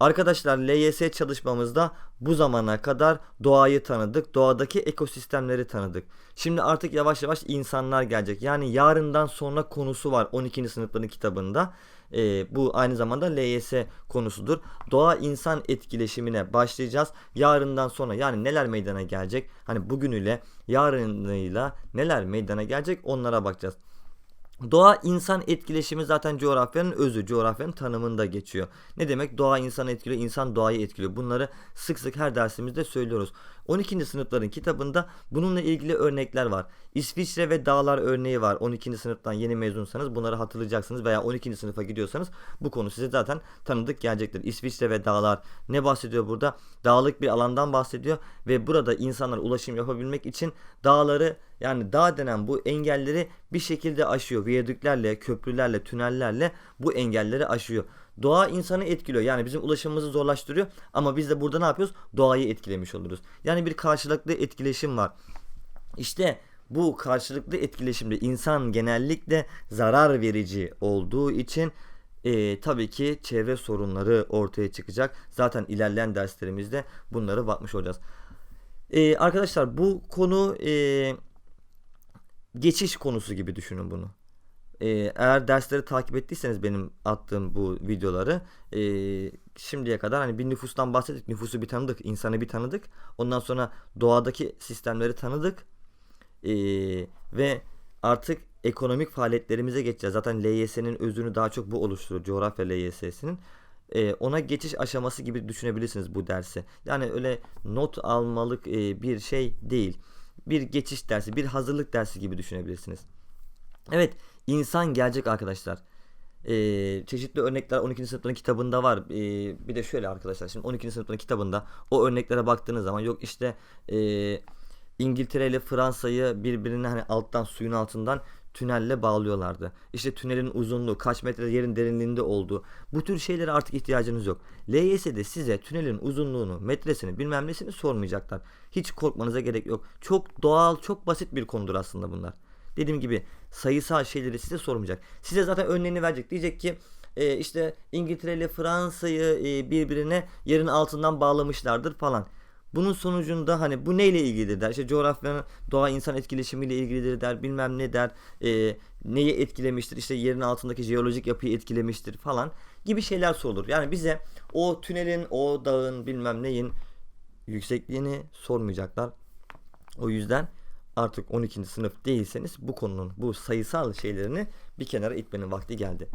Arkadaşlar LYS çalışmamızda bu zamana kadar doğayı tanıdık, doğadaki ekosistemleri tanıdık. Şimdi artık yavaş yavaş insanlar gelecek. Yani yarından sonra konusu var 12. sınıfların kitabında. Ee, bu aynı zamanda LYS konusudur. Doğa insan etkileşimine başlayacağız. Yarından sonra yani neler meydana gelecek? Hani bugünüyle yarınıyla neler meydana gelecek onlara bakacağız. Doğa insan etkileşimi zaten coğrafyanın özü, coğrafyanın tanımında geçiyor. Ne demek? Doğa insanı etkiliyor, insan doğayı etkiliyor. Bunları sık sık her dersimizde söylüyoruz. 12. sınıfların kitabında bununla ilgili örnekler var. İsviçre ve dağlar örneği var. 12. sınıftan yeni mezunsanız bunları hatırlayacaksınız veya 12. sınıfa gidiyorsanız bu konu size zaten tanıdık gelecektir. İsviçre ve dağlar ne bahsediyor burada? Dağlık bir alandan bahsediyor ve burada insanlar ulaşım yapabilmek için dağları yani dağ denen bu engelleri bir şekilde aşıyor. Viyadüklerle, köprülerle, tünellerle bu engelleri aşıyor. Doğa insanı etkiliyor. Yani bizim ulaşımımızı zorlaştırıyor ama biz de burada ne yapıyoruz? Doğayı etkilemiş oluruz. Yani bir karşılıklı etkileşim var. İşte bu karşılıklı etkileşimde insan genellikle zarar verici olduğu için e, tabii ki çevre sorunları ortaya çıkacak. Zaten ilerleyen derslerimizde bunlara bakmış olacağız. E, arkadaşlar bu konu e, geçiş konusu gibi düşünün bunu. Ee, eğer dersleri takip ettiyseniz benim attığım bu videoları e, şimdiye kadar hani bir nüfustan bahsettik. Nüfusu bir tanıdık, insanı bir tanıdık. Ondan sonra doğadaki sistemleri tanıdık. Ee, ve artık ekonomik faaliyetlerimize geçeceğiz. Zaten LYS'nin özünü daha çok bu oluşturur. Coğrafya LYS'sinin. Ee, ona geçiş aşaması gibi düşünebilirsiniz bu dersi. Yani öyle not almalık e, bir şey değil. Bir geçiş dersi, bir hazırlık dersi gibi düşünebilirsiniz. Evet, insan gelecek arkadaşlar. Ee, çeşitli örnekler 12. sınıfların kitabında var. Ee, bir de şöyle arkadaşlar. Şimdi 12. sınıfların kitabında o örneklere baktığınız zaman yok işte e, İngiltere ile Fransa'yı birbirine hani alttan suyun altından tünelle bağlıyorlardı. İşte tünelin uzunluğu, kaç metre yerin derinliğinde olduğu. Bu tür şeylere artık ihtiyacınız yok. LYS'de size tünelin uzunluğunu, metresini, bilmem nesini sormayacaklar. Hiç korkmanıza gerek yok. Çok doğal, çok basit bir konudur aslında bunlar. Dediğim gibi sayısal şeyleri size sormayacak. Size zaten örneğini verecek. Diyecek ki e, işte İngiltere ile Fransa'yı e, birbirine yerin altından bağlamışlardır falan. Bunun sonucunda hani bu neyle ilgilidir der. İşte coğrafyanın doğa insan etkileşimiyle ilgilidir der. Bilmem ne der. E, neyi etkilemiştir? İşte yerin altındaki jeolojik yapıyı etkilemiştir falan gibi şeyler sorulur. Yani bize o tünelin, o dağın bilmem neyin yüksekliğini sormayacaklar. O yüzden artık 12. sınıf değilseniz bu konunun bu sayısal şeylerini bir kenara itmenin vakti geldi.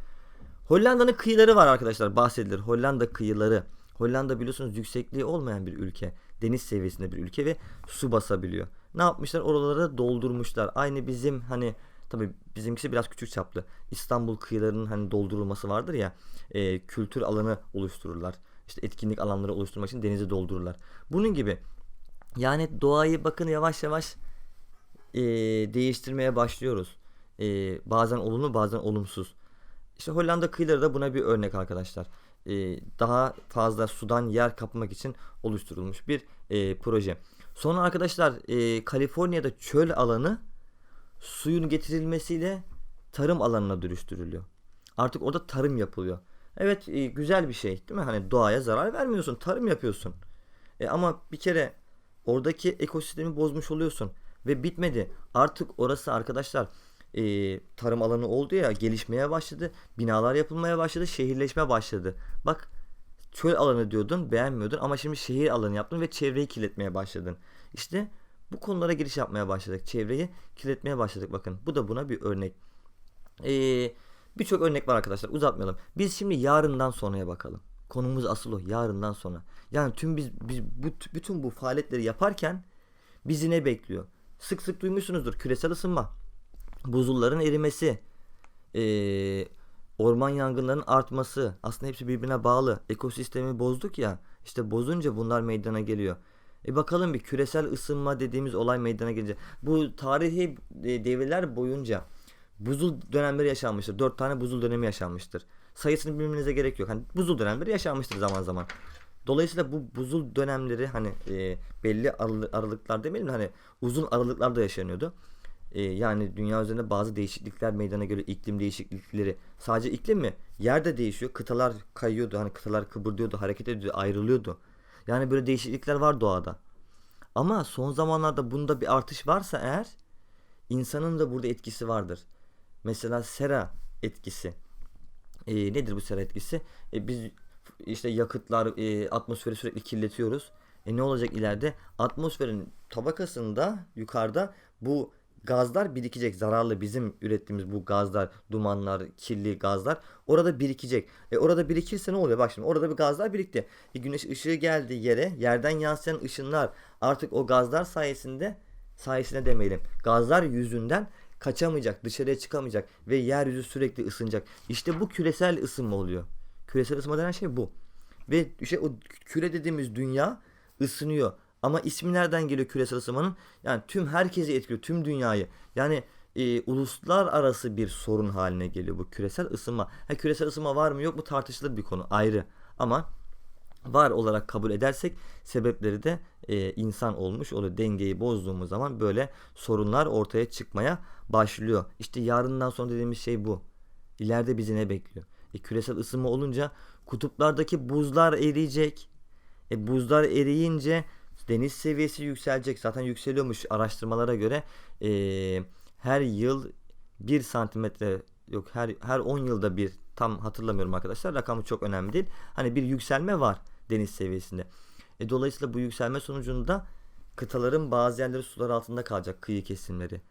Hollanda'nın kıyıları var arkadaşlar bahsedilir. Hollanda kıyıları. Hollanda biliyorsunuz yüksekliği olmayan bir ülke. Deniz seviyesinde bir ülke ve su basabiliyor. Ne yapmışlar? Oraları doldurmuşlar. Aynı bizim hani tabi bizimkisi biraz küçük çaplı. İstanbul kıyılarının hani doldurulması vardır ya. E, kültür alanı oluştururlar. İşte etkinlik alanları oluşturmak için denizi doldururlar. Bunun gibi yani doğayı bakın yavaş yavaş e, değiştirmeye başlıyoruz. E, bazen olumlu bazen olumsuz. İşte Hollanda kıyıları da buna bir örnek arkadaşlar. E, daha fazla sudan yer kapmak için oluşturulmuş bir e, proje. Sonra arkadaşlar e, Kaliforniya'da çöl alanı suyun getirilmesiyle tarım alanına dönüştürülüyor. Artık orada tarım yapılıyor. Evet e, güzel bir şey değil mi? Hani doğaya zarar vermiyorsun, tarım yapıyorsun. E, ama bir kere oradaki ekosistemi bozmuş oluyorsun ve bitmedi. Artık orası arkadaşlar e, tarım alanı oldu ya gelişmeye başladı. Binalar yapılmaya başladı. Şehirleşme başladı. Bak çöl alanı diyordun beğenmiyordun ama şimdi şehir alanı yaptın ve çevreyi kirletmeye başladın. İşte bu konulara giriş yapmaya başladık. Çevreyi kirletmeye başladık bakın. Bu da buna bir örnek. Ee, Birçok örnek var arkadaşlar uzatmayalım. Biz şimdi yarından sonraya bakalım. Konumuz asıl o yarından sonra. Yani tüm biz, biz bu, bütün bu faaliyetleri yaparken bizi ne bekliyor? Sık sık duymuşsunuzdur küresel ısınma, buzulların erimesi, ee, orman yangınlarının artması aslında hepsi birbirine bağlı. Ekosistemi bozduk ya işte bozunca bunlar meydana geliyor. E bakalım bir küresel ısınma dediğimiz olay meydana gelecek. Bu tarihi e, devirler boyunca buzul dönemleri yaşanmıştır. Dört tane buzul dönemi yaşanmıştır. Sayısını bilmenize gerek yok. Hani buzul dönemleri yaşanmıştır zaman zaman. Dolayısıyla bu buzul dönemleri hani e, belli aralıklar demeyelim de hani uzun aralıklarda yaşanıyordu. e, yani dünya üzerinde bazı değişiklikler meydana geliyor. iklim değişiklikleri. Sadece iklim mi? Yer de değişiyor. Kıtalar kayıyordu. Hani kıtalar kıpırdıyordu, hareket ediyordu, ayrılıyordu. Yani böyle değişiklikler var doğada. Ama son zamanlarda bunda bir artış varsa eğer insanın da burada etkisi vardır. Mesela sera etkisi. E, nedir bu sera etkisi? E, biz işte yakıtlar, e, atmosferi sürekli kirletiyoruz. E ne olacak ileride? Atmosferin tabakasında yukarıda bu gazlar birikecek. Zararlı bizim ürettiğimiz bu gazlar, dumanlar, kirli gazlar orada birikecek. E orada birikirse ne oluyor? Bak şimdi orada bir gazlar birikti. E güneş ışığı geldi yere. Yerden yansıyan ışınlar artık o gazlar sayesinde sayesinde demeyelim. Gazlar yüzünden kaçamayacak, dışarıya çıkamayacak ve yeryüzü sürekli ısınacak. İşte bu küresel ısınma oluyor. Küresel ısınma denen şey bu. Ve işte o küre dediğimiz dünya ısınıyor. Ama ismi nereden geliyor küresel ısınmanın? Yani tüm herkesi etkiliyor, tüm dünyayı. Yani e, uluslararası bir sorun haline geliyor bu küresel ısınma. Ha, küresel ısınma var mı yok mu tartışılır bir konu ayrı. Ama var olarak kabul edersek sebepleri de e, insan olmuş oluyor. Dengeyi bozduğumuz zaman böyle sorunlar ortaya çıkmaya başlıyor. İşte yarından sonra dediğimiz şey bu. İleride bizi ne bekliyor? E, küresel ısınma olunca kutuplardaki buzlar eriyecek. E, buzlar eriyince deniz seviyesi yükselecek. Zaten yükseliyormuş araştırmalara göre. E, her yıl 1 santimetre yok her her 10 yılda bir tam hatırlamıyorum arkadaşlar. Rakamı çok önemli değil. Hani bir yükselme var deniz seviyesinde. E, dolayısıyla bu yükselme sonucunda kıtaların bazı yerleri sular altında kalacak kıyı kesimleri.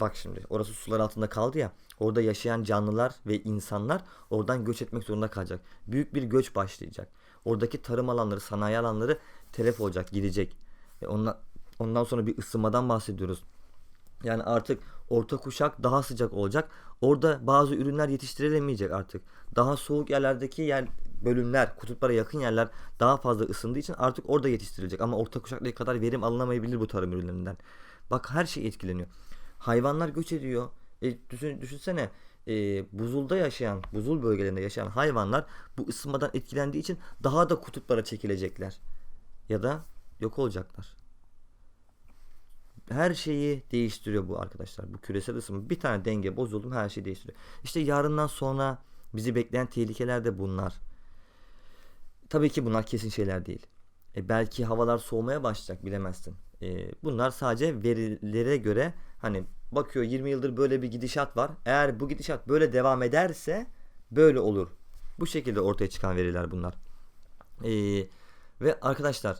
Bak şimdi orası sular altında kaldı ya. Orada yaşayan canlılar ve insanlar oradan göç etmek zorunda kalacak. Büyük bir göç başlayacak. Oradaki tarım alanları, sanayi alanları telef olacak, gidecek. E ondan, ondan sonra bir ısınmadan bahsediyoruz. Yani artık orta kuşak daha sıcak olacak. Orada bazı ürünler yetiştirilemeyecek artık. Daha soğuk yerlerdeki yer bölümler, kutuplara yakın yerler daha fazla ısındığı için artık orada yetiştirilecek. Ama orta kuşakta kadar verim alınamayabilir bu tarım ürünlerinden. Bak her şey etkileniyor. Hayvanlar göç ediyor. E, düşün, düşünsene e, buzulda yaşayan, buzul bölgelerinde yaşayan hayvanlar bu ısınmadan etkilendiği için daha da kutuplara çekilecekler. Ya da yok olacaklar. Her şeyi değiştiriyor bu arkadaşlar. Bu küresel ısınma bir tane denge bozuldu her şeyi değiştiriyor. İşte yarından sonra bizi bekleyen tehlikeler de bunlar. Tabii ki bunlar kesin şeyler değil. E belki havalar soğumaya başlayacak bilemezsin. E, bunlar sadece verilere göre hani bakıyor 20 yıldır böyle bir gidişat var. Eğer bu gidişat böyle devam ederse böyle olur. Bu şekilde ortaya çıkan veriler bunlar. E, ve arkadaşlar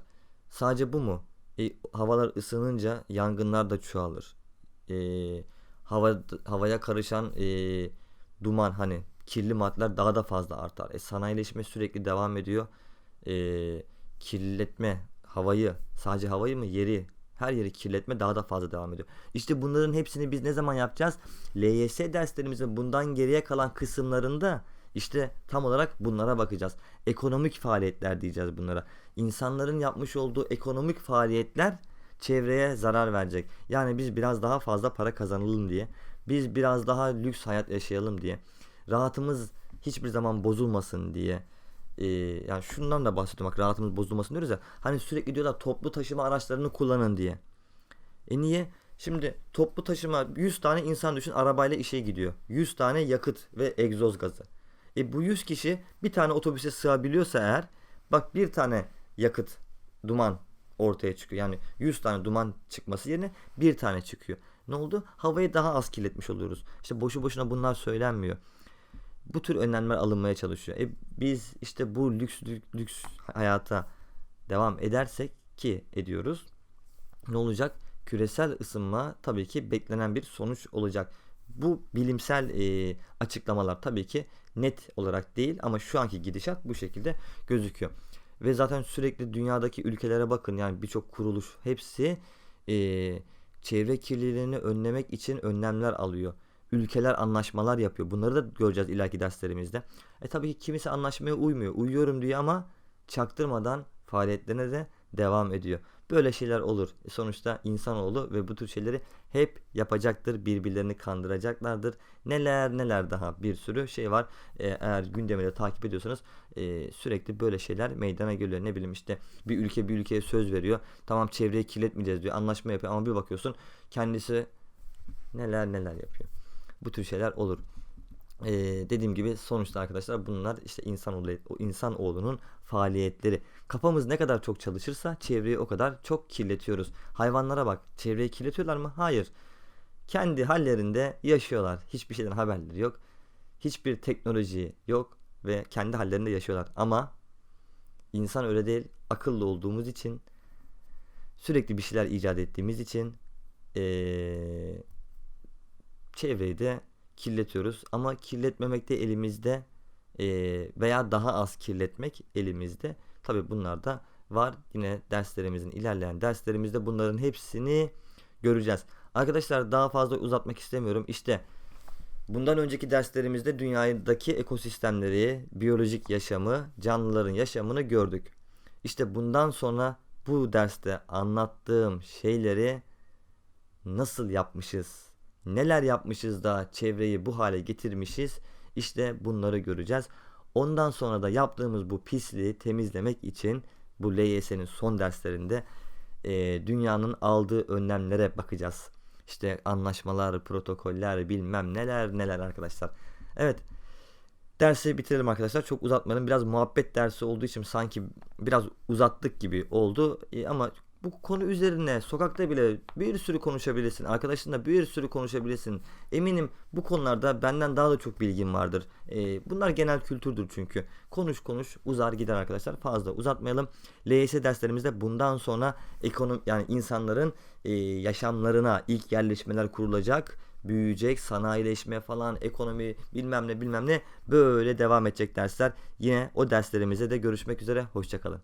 sadece bu mu? E, havalar ısınınca yangınlar da çoğalır. E, hava havaya karışan e, duman hani kirli maddeler daha da fazla artar. E, sanayileşme sürekli devam ediyor. E, kirletme havayı sadece havayı mı yeri her yeri kirletme daha da fazla devam ediyor. İşte bunların hepsini biz ne zaman yapacağız? LYS derslerimizin bundan geriye kalan kısımlarında işte tam olarak bunlara bakacağız. Ekonomik faaliyetler diyeceğiz bunlara. İnsanların yapmış olduğu ekonomik faaliyetler çevreye zarar verecek. Yani biz biraz daha fazla para kazanalım diye, biz biraz daha lüks hayat yaşayalım diye, rahatımız hiçbir zaman bozulmasın diye. Ee, yani şundan da bahsediyorum bak rahatımız bozulmasın diyoruz ya. Hani sürekli diyorlar toplu taşıma araçlarını kullanın diye. E niye? Şimdi toplu taşıma 100 tane insan düşün arabayla işe gidiyor. 100 tane yakıt ve egzoz gazı. E bu 100 kişi bir tane otobüse sığabiliyorsa eğer bak bir tane yakıt duman ortaya çıkıyor. Yani 100 tane duman çıkması yerine bir tane çıkıyor. Ne oldu? Havayı daha az kirletmiş oluyoruz. İşte boşu boşuna bunlar söylenmiyor. Bu tür önlemler alınmaya çalışıyor. E biz işte bu lüks lüks hayata devam edersek ki ediyoruz. Ne olacak? Küresel ısınma tabii ki beklenen bir sonuç olacak. Bu bilimsel e, açıklamalar tabii ki net olarak değil ama şu anki gidişat bu şekilde gözüküyor. Ve zaten sürekli dünyadaki ülkelere bakın yani birçok kuruluş hepsi e, çevre kirliliğini önlemek için önlemler alıyor. Ülkeler anlaşmalar yapıyor. Bunları da göreceğiz ileriki derslerimizde. E tabii ki kimisi anlaşmaya uymuyor. Uyuyorum diyor ama çaktırmadan faaliyetlerine de devam ediyor. Böyle şeyler olur. E sonuçta insanoğlu ve bu tür şeyleri hep yapacaktır. Birbirlerini kandıracaklardır. Neler neler daha bir sürü şey var. E, eğer gündemi de takip ediyorsanız e, sürekli böyle şeyler meydana geliyor. Ne bileyim işte bir ülke bir ülkeye söz veriyor. Tamam çevreyi kirletmeyeceğiz diyor. Anlaşma yapıyor ama bir bakıyorsun kendisi neler neler yapıyor. Bu tür şeyler olur. Ee, dediğim gibi sonuçta arkadaşlar bunlar işte insanoğlu o insanoğlunun faaliyetleri. Kafamız ne kadar çok çalışırsa çevreyi o kadar çok kirletiyoruz. Hayvanlara bak, çevreyi kirletiyorlar mı? Hayır. Kendi hallerinde yaşıyorlar. Hiçbir şeyden haberleri yok. Hiçbir teknoloji yok ve kendi hallerinde yaşıyorlar. Ama insan öyle değil. Akıllı olduğumuz için sürekli bir şeyler icat ettiğimiz için ee, çevreyi de kirletiyoruz. Ama kirletmemek de elimizde ee, veya daha az kirletmek elimizde. Tabi bunlar da var. Yine derslerimizin ilerleyen derslerimizde bunların hepsini göreceğiz. Arkadaşlar daha fazla uzatmak istemiyorum. İşte bundan önceki derslerimizde dünyadaki ekosistemleri, biyolojik yaşamı, canlıların yaşamını gördük. İşte bundan sonra bu derste anlattığım şeyleri nasıl yapmışız? Neler yapmışız da çevreyi bu hale getirmişiz? İşte bunları göreceğiz. Ondan sonra da yaptığımız bu pisliği temizlemek için bu LYS'nin son derslerinde e, dünyanın aldığı önlemlere bakacağız. İşte anlaşmalar, protokoller, bilmem neler neler arkadaşlar. Evet. Dersi bitirelim arkadaşlar. Çok uzatmadım. Biraz muhabbet dersi olduğu için sanki biraz uzattık gibi oldu. E, ama bu konu üzerine sokakta bile bir sürü konuşabilirsin. Arkadaşınla bir sürü konuşabilirsin. Eminim bu konularda benden daha da çok bilgin vardır. Ee, bunlar genel kültürdür çünkü. Konuş konuş uzar gider arkadaşlar. Fazla uzatmayalım. LYS derslerimizde bundan sonra ekonomi yani insanların e, yaşamlarına ilk yerleşmeler kurulacak büyüyecek, sanayileşme falan, ekonomi bilmem ne bilmem ne böyle devam edecek dersler. Yine o derslerimizde de görüşmek üzere. Hoşçakalın.